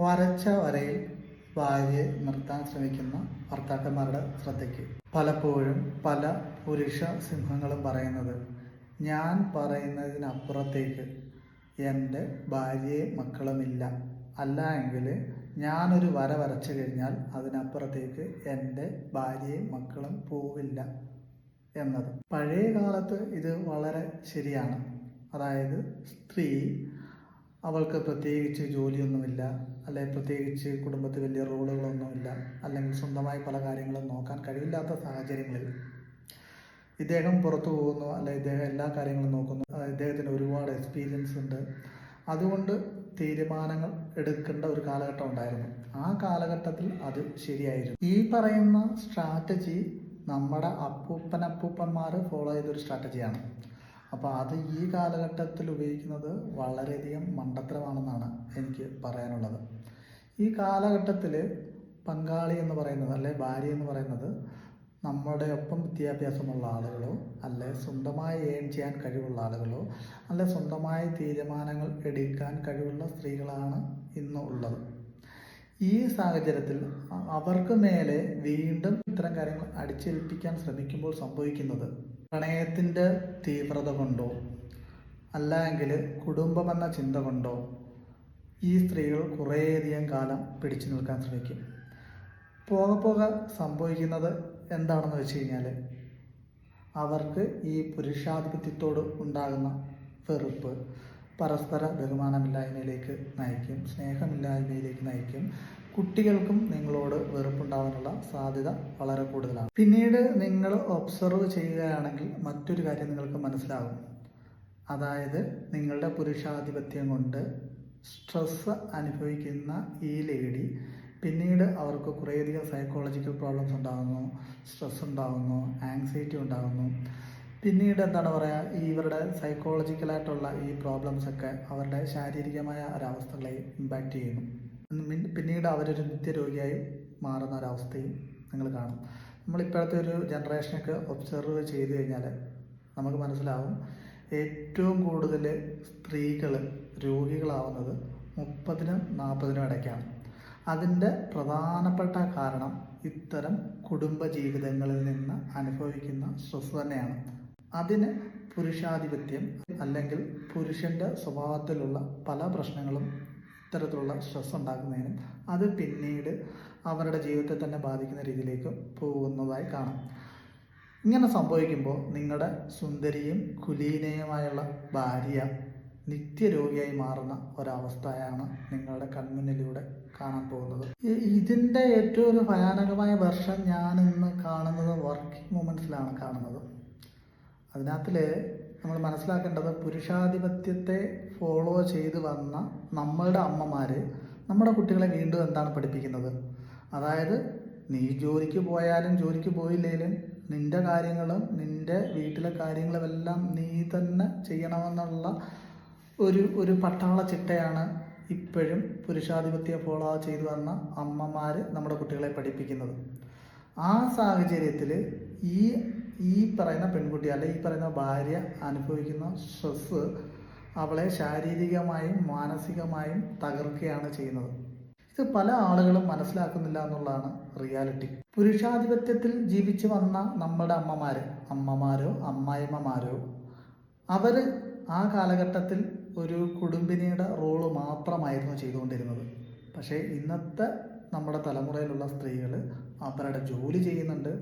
വരച്ച വരയിൽ ഭാര്യയെ നിർത്താൻ ശ്രമിക്കുന്ന ഭർത്താക്കന്മാരുടെ ശ്രദ്ധയ്ക്ക്. പലപ്പോഴും പല പുരുഷ സിംഹങ്ങളും പറയുന്നത് ഞാൻ പറയുന്നതിനപ്പുറത്തേക്ക് എന്റെ ഭാര്യയെ മക്കളുമില്ല. അല്ല എങ്കിൽ ഞാനൊരു വര വരച്ചു കഴിഞ്ഞാൽ അതിനപ്പുറത്തേക്ക് എന്റെ ഭാര്യയും മക്കളും പോവില്ല എന്നത്. പഴയ കാലത്ത് ഇത് വളരെ ശരിയാണ്. അതായത് സ്ത്രീ അവൾക്ക് പ്രത്യേകിച്ച് ജോലിയൊന്നുമില്ല അല്ലെങ്കിൽ പ്രത്യേകിച്ച് കുടുംബത്തിൽ വലിയ റോളുകളൊന്നുമില്ല അല്ലെങ്കിൽ സ്വന്തമായി പല കാര്യങ്ങളും നോക്കാൻ കഴിവില്ലാത്ത സാഹചര്യങ്ങളിൽ. ഇദ്ദേഹം പുറത്തു പോകുന്നു അല്ലെ ഇദ്ദേഹം എല്ലാ കാര്യങ്ങളും നോക്കുന്നു. ഇദ്ദേഹത്തിന് ഒരുപാട് എക്സ്പീരിയൻസ് ഉണ്ട്. അതുകൊണ്ട് തീരുമാനങ്ങൾ എടുക്കേണ്ട ഒരു കാലഘട്ടം ഉണ്ടായിരുന്നു. ആ കാലഘട്ടത്തിൽ അത് ശരിയായിരുന്നു. ഈ പറയുന്ന സ്ട്രാറ്റജി നമ്മുടെ അപ്പൂപ്പനപ്പൂപ്പന്മാർ ഫോളോ ചെയ്തൊരു സ്ട്രാറ്റജിയാണ് അപ്പോൾ അത് ഈ കാലഘട്ടത്തിൽ ഉപയോഗിക്കുന്നത് വളരെയധികം മണ്ടത്തരമാണെന്നാണ് എനിക്ക് പറയാനുള്ളത്. ഈ കാലഘട്ടത്തിൽ പങ്കാളി എന്ന് പറയുന്നത് അല്ലെ ഭാര്യ എന്ന് പറയുന്നത് നമ്മുടെ ഒപ്പം വിദ്യാഭ്യാസമുള്ള ആളുകളോ അല്ലെ സ്വന്തമായി ഏൺ ചെയ്യാൻ കഴിവുള്ള ആളുകളോ അല്ലെ സ്വന്തമായി തീരുമാനങ്ങൾ എടുക്കാൻ കഴിവുള്ള സ്ത്രീകളാണ് ഇന്ന് ഉള്ളത്. ഈ സാഹചര്യത്തിൽ അവർക്ക് മേലെ വീണ്ടും ഇത്തരം കാര്യങ്ങൾ അടിച്ചേൽപ്പിക്കാൻ ശ്രമിക്കുമ്പോൾ സംഭവിക്കുന്നത് പ്രണയത്തിന്റെ തീവ്രത കൊണ്ടോ അല്ലെങ്കിൽ കുടുംബമെന്ന ചിന്ത കൊണ്ടോ ഈ സ്ത്രീകൾ കുറേയധികം കാലം പിടിച്ചു നിൽക്കാൻ ശ്രമിക്കും. പോകെ പോകെ സംഭവിക്കുന്നത് എന്താണെന്ന് വെച്ച് കഴിഞ്ഞാൽ അവർക്ക് ഈ പുരുഷാധിപത്യത്തോട് ഉണ്ടാകുന്ന വെറുപ്പ് പരസ്പര ബഹുമാനമില്ലായ്മയിലേക്ക് നയിക്കും സ്നേഹമില്ലായ്മയിലേക്ക് നയിക്കും കുട്ടികൾക്കും നിങ്ങളോട് വെറുപ്പുണ്ടാവാനുള്ള സാധ്യത വളരെ കൂടുതലാണ്. പിന്നീട് നിങ്ങൾ ഒബ്സർവ് ചെയ്യുകയാണെങ്കിൽ മറ്റൊരു കാര്യം നിങ്ങൾക്ക് മനസ്സിലാകും. അതായത് നിങ്ങളുടെ പുരുഷാധിപത്യം കൊണ്ട് സ്ട്രെസ് അനുഭവിക്കുന്ന ഈ ലേഡി പിന്നീട് അവർക്ക് കുറേയധികം സൈക്കോളജിക്കൽ പ്രോബ്ലംസ് ഉണ്ടാകുന്നു സ്ട്രെസ് ഉണ്ടാകുന്നു ആങ്സൈറ്റി ഉണ്ടാകുന്നു പിന്നീട് എന്താണ് പറയുക ഇവരുടെ സൈക്കോളജിക്കലായിട്ടുള്ള ഈ പ്രോബ്ലംസൊക്കെ അവരുടെ ശാരീരികമായ ഒരവസ്ഥകളെ ഇമ്പാക്റ്റ് ചെയ്യുന്നു. പിന്നീട് അവരൊരു നിത്യരോഗിയായി മാറുന്ന ഒരവസ്ഥയും നിങ്ങൾ കാണും. നമ്മൾ ഇപ്പോഴത്തെ ഒരു ജനറേഷനൊക്കെ ഒബ്സർവ് ചെയ്ത് കഴിഞ്ഞാൽ നമുക്ക് മനസ്സിലാവും ഏറ്റവും കൂടുതൽ സ്ത്രീകൾ രോഗികളാവുന്നത് മുപ്പതിനും നാൽപ്പതിനും ഇടയ്ക്കാണ്. അതിന്റെ പ്രധാനപ്പെട്ട കാരണം ഇത്തരം കുടുംബ ജീവിതങ്ങളിൽ നിന്ന് അനുഭവിക്കുന്ന സ്ട്രെസ് തന്നെയാണ്. അതിന് പുരുഷാധിപത്യം അല്ലെങ്കിൽ പുരുഷന്റെ സ്വഭാവത്തിലുള്ള പല പ്രശ്നങ്ങളും ഇത്തരത്തിലുള്ള സ്ട്രെസ് ഉണ്ടാക്കുന്നതിനും അത് പിന്നീട് അവരുടെ ജീവിതത്തെ തന്നെ ബാധിക്കുന്ന രീതിയിലേക്ക് പോകുന്നതായി കാണാം. ഇങ്ങനെ സംഭവിക്കുമ്പോൾ നിങ്ങളുടെ സുന്ദരിയും കുലീനയുമായുള്ള ഭാര്യ നിത്യരോഗിയായി മാറുന്ന ഒരവസ്ഥയാണ് നിങ്ങളുടെ കൺമുന്നിലൂടെ കാണാൻ പോകുന്നത്. ഇതിന്റെ ഏറ്റവും ഒരു ഭയാനകമായ വർഷം ഞാൻ ഇന്ന് കാണുന്നത് വർക്കിംഗ് മൂമെന്റ്സിലാണ് കാണുന്നത്. അതിനകത്തിൽ നമ്മൾ മനസ്സിലാക്കേണ്ടത് പുരുഷാധിപത്യത്തെ ഫോളോ ചെയ്ത് വന്ന നമ്മളുടെ അമ്മമാർ നമ്മുടെ കുട്ടികളെ വീണ്ടും എന്താണ് പഠിപ്പിക്കുന്നത്? അതായത് നീ ജോലിക്ക് പോയാലും ജോലിക്ക് പോയില്ലെങ്കിലും നിന്റെ കാര്യങ്ങളും നിന്റെ വീട്ടിലെ കാര്യങ്ങളുമെല്ലാം നീ തന്നെ ചെയ്യണമെന്നുള്ള ഒരു ഒരു പട്ടാള ചിട്ടയാണ് ഇപ്പോഴും പുരുഷാധിപത്യ ഫോളോ ചെയ്തു വന്ന അമ്മമാർ നമ്മുടെ കുട്ടികളെ പഠിപ്പിക്കുന്നത്. ആ സാഹചര്യത്തിൽ ഈ ഈ പറയുന്ന പെൺകുട്ടി അല്ലെ ഈ പറയുന്ന ഭാര്യ അനുഭവിക്കുന്ന സ്ട്രെസ് അവളെ ശാരീരികമായും മാനസികമായും തകർക്കുകയാണ് ചെയ്യുന്നത്. ഇത് പല ആളുകളും മനസ്സിലാക്കുന്നില്ല എന്നുള്ളതാണ് റിയാലിറ്റി. പുരുഷാധിപത്യത്തിൽ ജീവിച്ചു വന്ന നമ്മുടെ അമ്മമാർ അമ്മമാരോ അമ്മായിമ്മമാരോ അവർ ആ കാലഘട്ടത്തിൽ ഒരു കുടുംബിനിയുടെ റോൾ മാത്രമായിരുന്നു ചെയ്തുകൊണ്ടിരുന്നത്. പക്ഷേ ഇന്നത്തെ നമ്മുടെ തലമുറയിലുള്ള സ്ത്രീകൾ അവരുടെ ജോലി ചെയ്യുന്നുണ്ട്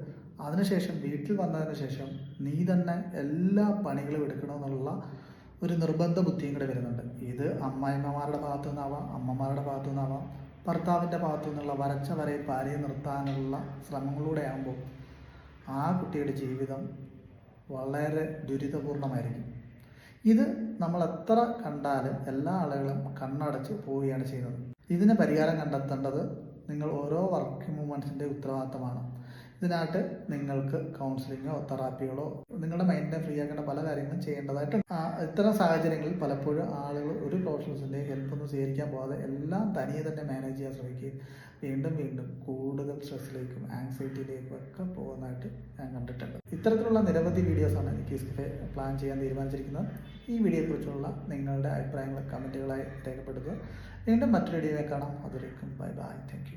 അതിനുശേഷം വീട്ടിൽ വന്നതിന് ശേഷം നീ തന്നെ എല്ലാ പണികളും എടുക്കണമെന്നുള്ള ഒരു നിർബന്ധ ബുദ്ധിയും കൂടെ വരുന്നുണ്ട്. ഇത് അമ്മായിമ്മമാരുടെ ഭാഗത്തു നിന്നാവാം അമ്മമാരുടെ ഭാഗത്തു നിന്നാവാം ഭർത്താവിന്റെ ഭാഗത്തു നിന്നുള്ള വരച്ച വരയിൽ ഭാര്യയെ നിർത്താനുള്ള ശ്രമങ്ങളിലൂടെ ആകുമ്പോൾ ആ കുട്ടിയുടെ ജീവിതം വളരെ ദുരിതപൂർണമായിരിക്കും. ഇത് നമ്മൾ എത്ര കണ്ടാലും എല്ലാ ആളുകളും കണ്ണടച്ച് പോവുകയാണ് ചെയ്യുന്നത്. ഇതിന് പരിഹാരം കണ്ടെത്തേണ്ടത് നിങ്ങൾ ഓരോ വർക്കിംഗ് മൂവ്മെന്റ്സിന്റെ ഉത്തരവാദിത്തമാണ്. ഇതിനായിട്ട് നിങ്ങൾക്ക് കൗൺസിലിങ്ങോ തെറാപ്പികളോ നിങ്ങളുടെ മൈൻഡിനെ ഫ്രീ ആക്കേണ്ട പല കാര്യങ്ങളും ചെയ്യേണ്ടതായിട്ട് ഇത്തരം സാഹചര്യങ്ങളിൽ പലപ്പോഴും ആളുകൾ ഒരു പ്രൊഫഷണൽസിന്റെ ഹെൽപ്പൊന്നും സ്വീകരിക്കാൻ പോകാതെ എല്ലാം തനിയെ തന്നെ മാനേജ് ചെയ്യാൻ ശ്രമിക്കുകയും വീണ്ടും വീണ്ടും കൂടുതൽ സ്ട്രെസ്സിലേക്കും ആങ്സൈറ്റിയിലേക്കും ഒക്കെ പോകുന്നതായിട്ട് ഞാൻ കണ്ടിട്ടുണ്ട്. ഇത്തരത്തിലുള്ള നിരവധി വീഡിയോസാണ് എനിക്ക് ഇസ്കെ പ്ലാൻ ചെയ്യാൻ തീരുമാനിച്ചിരിക്കുന്നത്. ഈ വീഡിയോയെക്കുറിച്ചുള്ള നിങ്ങളുടെ അഭിപ്രായങ്ങൾ കമന്റുകളായി രേഖപ്പെടുത്തുക. വീണ്ടും മറ്റൊരു വീഡിയോ കാണാം. അതിലേക്കും ബൈ ബൈ താങ്ക്